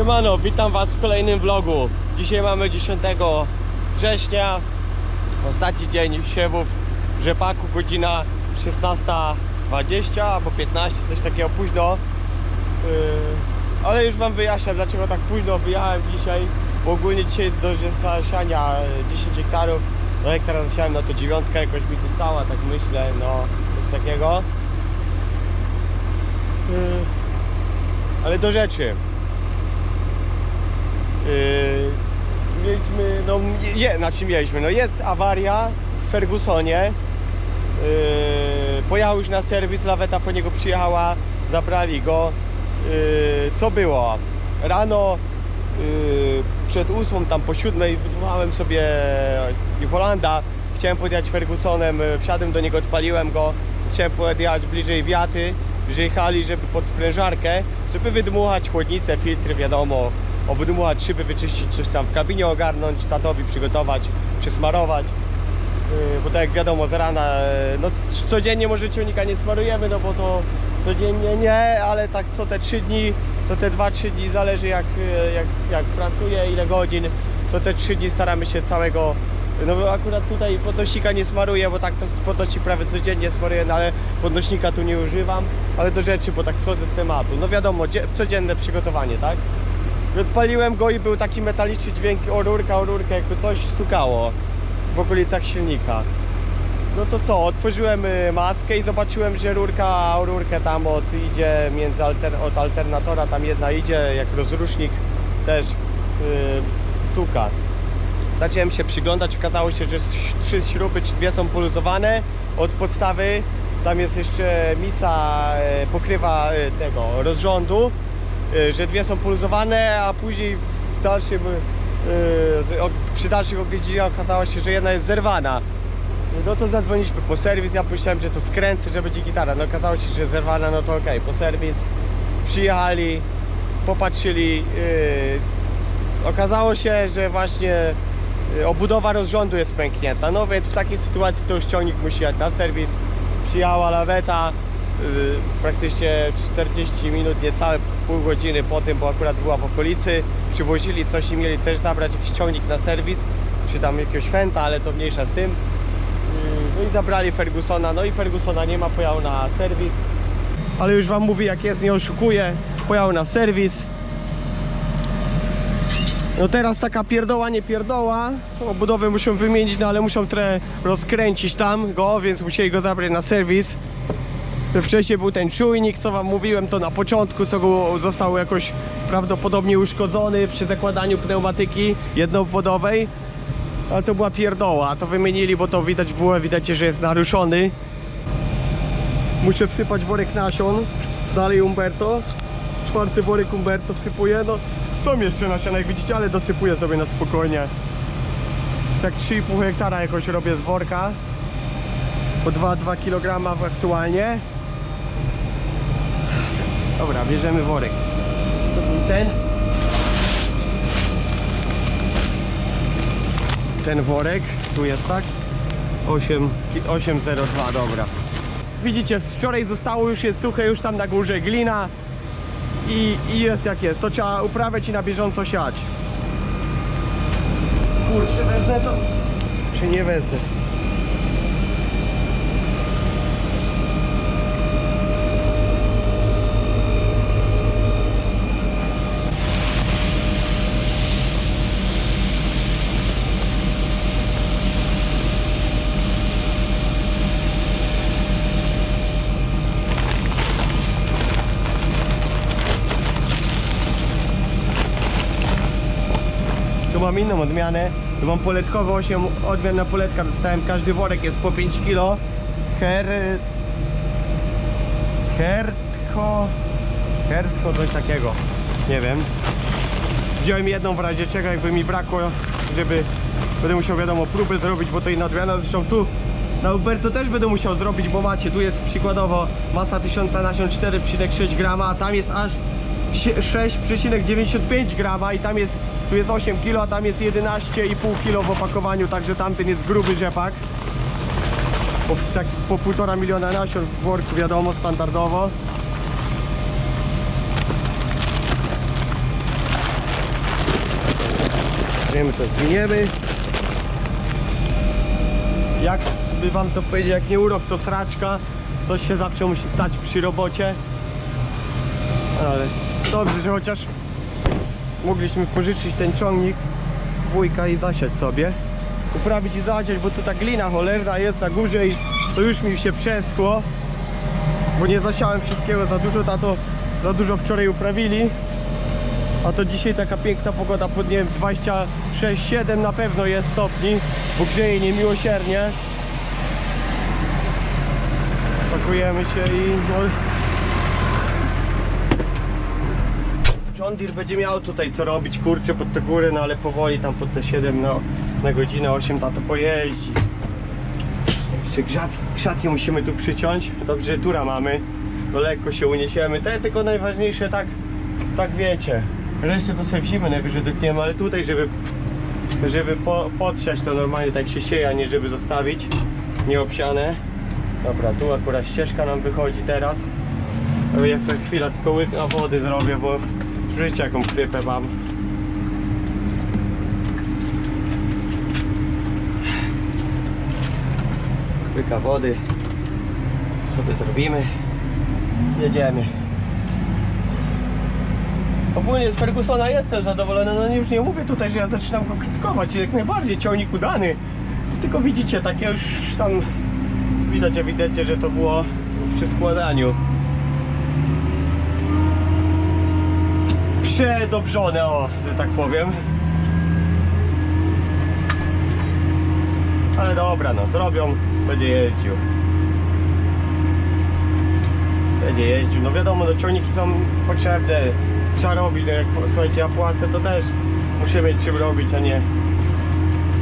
Siemano, witam was w kolejnym vlogu. Dzisiaj mamy 10 września, ostatni dzień siewów rzepaku, godzina 16.20 albo 15, coś takiego późno. Yy, ale już wam wyjaśniam dlaczego tak późno wyjechałem dzisiaj, bo ogólnie dzisiaj do zasiania y, 10 hektarów, no hektar zasiałem, no to dziewiątka jakoś mi została, tak myślę, no coś takiego. Yy, ale do rzeczy. Yy, mieliśmy, no je, znaczy mieliśmy, no jest awaria w Fergusonie. Yy, pojechał już na serwis, laweta po niego przyjechała, zabrali go. Yy, co było? Rano yy, przed ósmą, tam po siódmej wydmuchałem sobie New Hollanda. Chciałem podjechać Fergusonem, yy, wsiadłem do niego, odpaliłem go. Chciałem podjechać bliżej wiaty, wyjechali, żeby pod sprężarkę, żeby wydmuchać chłodnicę, filtry, wiadomo, obdmuchać szyby, wyczyścić coś tam w kabinie, ogarnąć, tatowi przygotować, przesmarować. Yy, Bo tak jak wiadomo, z rana, yy, no codziennie może ciągnika nie smarujemy, no bo to codziennie nie, ale tak co te 3 dni, to te 2-3 dni zależy jak, yy, jak, jak ile godzin, to te 3 dni staramy się całego, no akurat tutaj podnośnika nie smaruję, bo tak to podnośnik prawie codziennie smaruję, no ale podnośnika tu nie używam, ale do rzeczy, bo tak schodzę z tematu. No wiadomo, dzie- codzienne przygotowanie, tak? Odpaliłem go i był taki metaliczny dźwięk o rurkę, jakby coś stukało w okolicach silnika. No to co, otworzyłem y, maskę i zobaczyłem, że rurka o rurkę tam od, idzie między alter, od alternatora, tam jedna idzie, jak rozrusznik też yy, stuka. Zacząłem się przyglądać, okazało się, że trzy śruby czy dwie są poluzowane od podstawy. Tam jest jeszcze misa, e, pokrywa e, tego rozrządu, że dwie są poluzowane, a później w dalszym, e, przy dalszych oględzinach okazało się, że jedna jest zerwana. No to zadzwoniliśmy po serwis, ja myślałem, że to skręcę, że będzie gitara. No okazało się, że zerwana, no to okej, po serwis. Przyjechali, popatrzyli, yy, okazało się, że właśnie obudowa rozrządu jest pęknięta. No więc w takiej sytuacji to już ciągnik musi jechać na serwis. Przyjechała laweta, praktycznie 40 minut, niecałe pół godziny po tym, bo akurat była w okolicy. Przywozili coś i mieli też zabrać jakiś ciągnik na serwis, czy tam jakiegoś fenta, ale to mniejsza z tym. Y, No i zabrali Fergusona, no i Fergusona nie ma, pojechał na serwis. Ale już wam mówię jak jest, nie oszukuję. Pojechał na serwis. No teraz taka pierdoła, nie pierdoła. Obudowę muszą wymienić, no ale muszą trochę rozkręcić tam go, więc musieli go zabrać na serwis. Wcześniej był ten czujnik, co wam mówiłem, to na początku, co został jakoś prawdopodobnie uszkodzony przy zakładaniu pneumatyki jednoobwodowej. Ale to była pierdoła, to wymienili, bo to widać było, widać, że jest naruszony. Muszę wsypać worek nasion, dalej Umberto. Czwarty worek Umberto wsypuję, no są jeszcze nasiona, jak widzicie, ale dosypuję sobie na spokojnie. Tak 3,5 hektara jakoś robię z worka. Po 2-2 kg aktualnie. Dobra, bierzemy worek. To był ten. Ten worek, tu jest tak? 8, 802, dobra. Widzicie, wczoraj zostało, już jest suche, już tam na górze glina i, i jest jak jest. To trzeba uprawiać i na bieżąco siać. Kurczę, wezmę to? Czy nie wezmę? Mam inną odmianę. Tu mam poletkowe 8 odmian na poletka. Dostałem każdy worek jest po 5 kg. Her... Hertko... Hertko coś takiego. Nie wiem. Wziąłem jedną w razie czego, jakby mi brakło, żeby... Będę musiał wiadomo próbę zrobić, bo to inna odmiana. Zresztą tu na Uberto też będę musiał zrobić, bo macie, tu jest przykładowo masa 1000 nasion 4,6 grama, a tam jest aż sie- 6,95 grama i tam jest, tu jest 8 kg, a tam jest 11,5 kg w opakowaniu, także tamten jest gruby rzepak. Po, tak, po 1,5 miliona nasion w worku wiadomo, standardowo. Wiemy, to zwiniemy. Jak by wam to powiedzieć, jak nie urok, to sraczka. Coś się zawsze musi stać przy robocie. Ale dobrze, że chociaż mogliśmy pożyczyć ten ciągnik wujka i zasiać sobie. Uprawić i zasiać, bo tu ta glina cholerna jest na górze i to już mi się przeschło. Bo nie zasiałem wszystkiego za dużo, tato za dużo wczoraj uprawili. A to dzisiaj taka piękna pogoda, pod nie wiem 26-7 na pewno jest stopni, bo grzeje niemiłosiernie. Pakujemy się i no... John Deere będzie miał tutaj co robić, kurczę, pod te góry, no ale powoli tam pod te 7 na, na godzinę, 8 tato pojeździ. Jeszcze grzaki, krzaki musimy tu przyciąć. Dobrze, że tura mamy. No lekko się uniesiemy. Jest tylko najważniejsze, tak, tak wiecie. Resztę to sobie w zimę najwyżej dotkniemy, ale tutaj, żeby, żeby po, to normalnie tak się sieje, a nie żeby zostawić nieobsiane. Dobra, tu akurat ścieżka nam wychodzi teraz. Ja sobie chwilę tylko łyka wody zrobię, bo życie jaką krypę mam. Łyka wody sobie zrobimy. Jedziemy. Ogólnie z Fergusona jestem zadowolony, no już nie mówię tutaj, że ja zaczynam go krytykować, jak najbardziej ciągnik udany. Tylko widzicie, takie już tam widać ewidentnie, że to było przy składaniu. Przedobrzone, o, że tak powiem. Ale dobra, no, zrobią, będzie jeździł. Będzie jeździł. No wiadomo, no ciągniki są potrzebne. Trzeba robić, no jak słuchajcie, ja płacę, to też muszę mieć czym robić, a nie.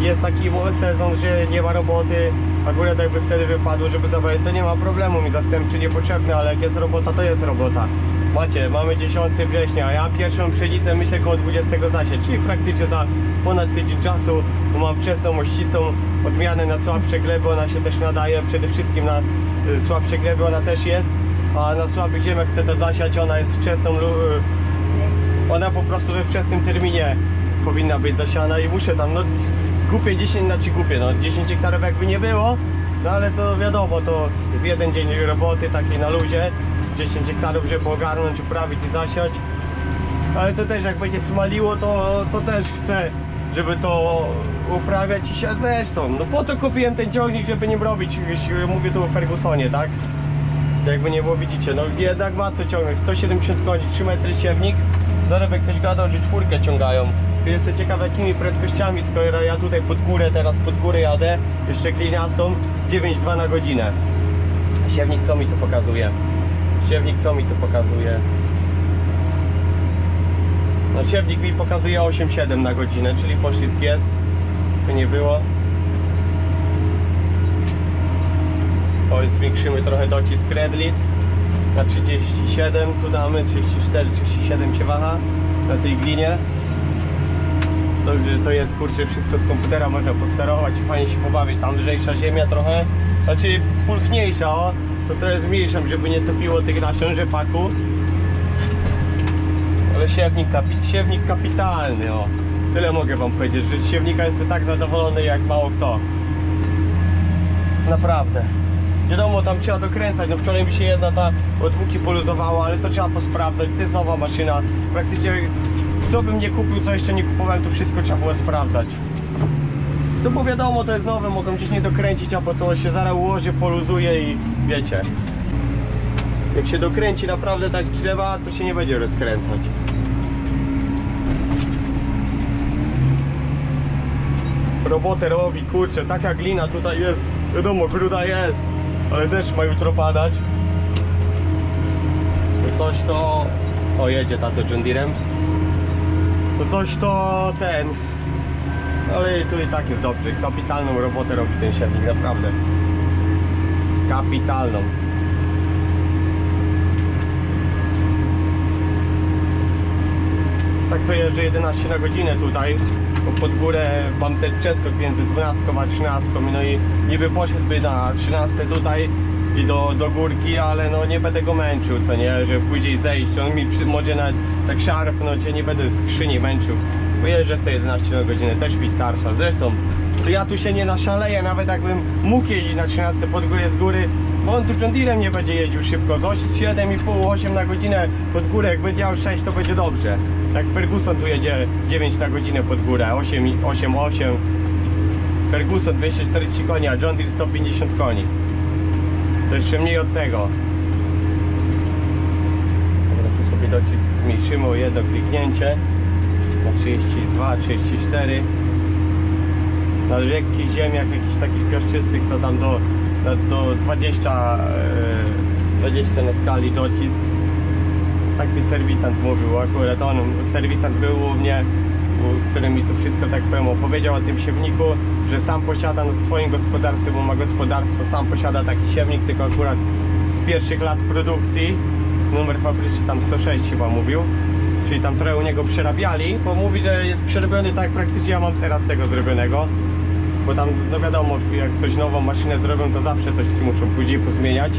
Jest taki sezon, że nie ma roboty, akurat jakby wtedy wypadło, żeby zabrać, to nie ma problemu, mi zastępczy niepotrzebny, ale jak jest robota, to jest robota. Macie, mamy 10 września, a ja pierwszą pszenicę myślę koło 20 zasieć, czyli praktycznie za ponad tydzień czasu, bo mam wczesną, ościstą odmianę na słabsze gleby, ona się też nadaje, przede wszystkim na y, słabsze gleby ona też jest, a na słabych ziemiach chcę to zasiać, ona jest wczesną, y, ona po prostu we wczesnym terminie powinna być zasiana i muszę tam, no głupie 10, znaczy głupie, no 10 hektarów jakby nie było, no ale to wiadomo, to jest jeden dzień roboty takiej na luzie, 10 hektarów, żeby ogarnąć, uprawić i zasiać, ale to też jak będzie smaliło, to, to też chcę, żeby to uprawiać i się zresztą, no po to kupiłem ten ciągnik, żeby nim robić, jeśli mówię tu o Fergusonie, tak? Jakby nie było, widzicie, no jednak ma co ciągnąć, 170 koni, 3 metry siewnik, dorobek ktoś gadał, że czwórkę ciągają. Jestem ciekaw jakimi prędkościami, skoro ja tutaj pod górę, teraz pod górę jadę, jeszcze gliniastą, 9,2 na godzinę. Siewnik co mi tu pokazuje? Siewnik co mi tu pokazuje? No siewnik mi pokazuje 8,7 na godzinę, czyli poślizg jest, by nie było. Oj, zwiększymy trochę docisk redlic na 37, tu damy 34, 37 się waha na tej glinie. Dobrze, to jest kurczę wszystko z komputera można posterować fajnie się pobawić. Tam lżejsza ziemia trochę, znaczy pulchniejsza, o, to trochę zmniejszam, żeby nie topiło tych nasion rzepaku. Ale siewnik, kapi siewnik kapitalny, o. Tyle mogę wam powiedzieć, że z siewnika jestem tak zadowolony jak mało kto. Naprawdę. Wiadomo, tam trzeba dokręcać. No wczoraj mi się jedna ta od dwójki poluzowała, ale to trzeba posprawdzać. To jest nowa maszyna. Praktycznie co bym nie kupił, co jeszcze nie kupowałem, to wszystko trzeba było sprawdzać. No bo wiadomo, to jest nowe, mogą gdzieś nie dokręcić, a potem się zaraz ułoży, poluzuje i wiecie. Jak się dokręci naprawdę tak trzeba, to się nie będzie rozkręcać. Robotę robi, kurczę, taka glina tutaj jest. Wiadomo, gruda jest, ale deszcz ma jutro padać. To coś to... O, jedzie tato John Deere'em. To coś to ten... Ale tu i tak jest dobrze. Kapitalną robotę robi ten siewnik, naprawdę. Kapitalną. Tak to jeżdżę 11 na godzinę tutaj, pod górę mam też przeskok między 12 a 13, no i niby poszedłby na 13 tutaj, i do, do górki, ale no nie będę go męczył, co nie, że później zejść, on mi przy, może nawet tak szarpnąć, ja nie będę skrzyni męczył. Pojeżdżę sobie 11 na godzinę, też mi starsza. Zresztą, to ja tu się nie naszaleję, nawet jakbym mógł jeździć na 13 pod górę z góry, bo on tu John nie będzie jeździł szybko. Z 7,5-8 na godzinę pod górę, jak będzie miał 6, to będzie dobrze. Jak Ferguson tu jedzie 9 na godzinę pod górę, 8,8. Ferguson 240 koni, a John Deere 150 koni. To jeszcze mniej od tego. Dobra, tu sobie docisk zmniejszymy o jedno kliknięcie. Na 32, 34. Na lekkich ziemiach, jakichś takich piaszczystych, to tam do, do, do 20, e, 20 na skali docisk. Tak mi serwisant mówił, akurat on, serwisant był u mnie, który mi to wszystko tak powiem opowiedział o tym siewniku, że sam posiada w swoim gospodarstwie, bo ma gospodarstwo, sam posiada taki siewnik, tylko akurat z pierwszych lat produkcji, numer fabryczny tam 106 chyba mówił, czyli tam trochę u niego przerabiali, bo mówi, że jest przerobiony tak praktycznie ja mam teraz tego zrobionego, bo tam, no wiadomo, jak coś nową maszynę zrobią, to zawsze coś muszą później pozmieniać.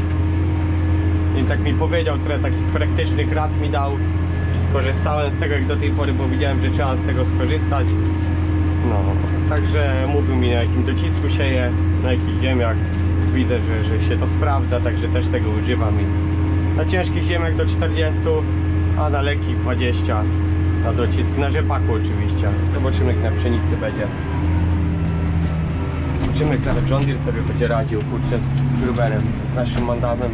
I tak mi powiedział, trochę takich praktycznych rad mi dał i skorzystałem z tego jak do tej pory, bo widziałem, że trzeba z tego skorzystać. No, także mówił mi na jakim docisku sieje, na jakich ziemiach. Widzę, że, że się to sprawdza, także też tego używam i na ciężkich ziemiach do 40, a na lekkich 20 na docisk, na rzepaku oczywiście. Zobaczymy jak na pszenicy będzie. Zobaczymy jak zaraz John Deere sobie będzie radził, kurczę, z Gruberem, z naszym mandamem.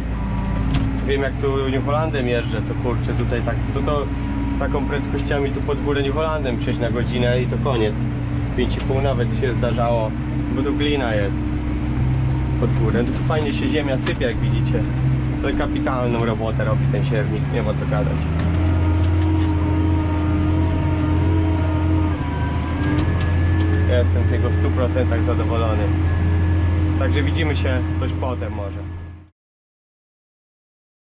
Wiem jak tu New Hollandem jeżdżę, to kurczę tutaj tak, to, to taką prędkościami tu pod górę New Hollandem przejść na godzinę i to koniec. 5,5 nawet się zdarzało, bo tu glina jest pod górę. Tu fajnie się ziemia sypie jak widzicie. To kapitalną robotę robi ten siewnik, nie ma co gadać. Jestem z niego w 100% zadowolony. Także widzimy się coś potem może.